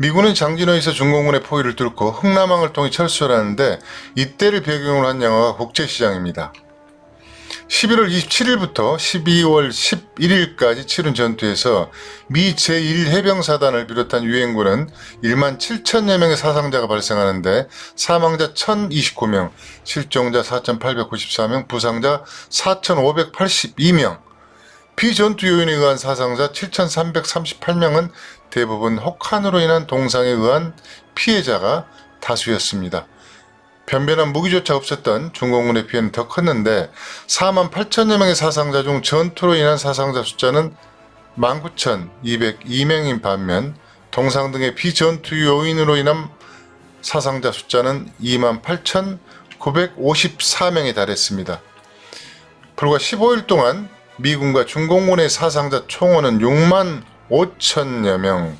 미군은 장진호에서 중공군의 포위를 뚫고 흥남항을 통해 철수를 하는데 이때를 배경으로 한 영화가 국제시장입니다. 11월 27일부터 12월 11일까지 치른 전투에서 미 제1해병사단을 비롯한 유엔군은 1만 7천여 명의 사상자가 발생하는데 사망자 1,029명, 실종자 4,894명, 부상자 4,582명, 비전투 요인에 의한 사상자 7,338명은 대부분 혹한으로 인한 동상에 의한 피해자가 다수였습니다. 변변한 무기조차 없었던 중공군의 피해는 더 컸는데 4만 8천여 명의 사상자 중 전투로 인한 사상자 숫자는 19,202명인 반면 동상 등의 비전투 요인으로 인한 사상자 숫자는 2만 8,954명에 달했습니다. 불과 15일 동안 미군과 중공군의 사상자 총원은 6만 5천여 명,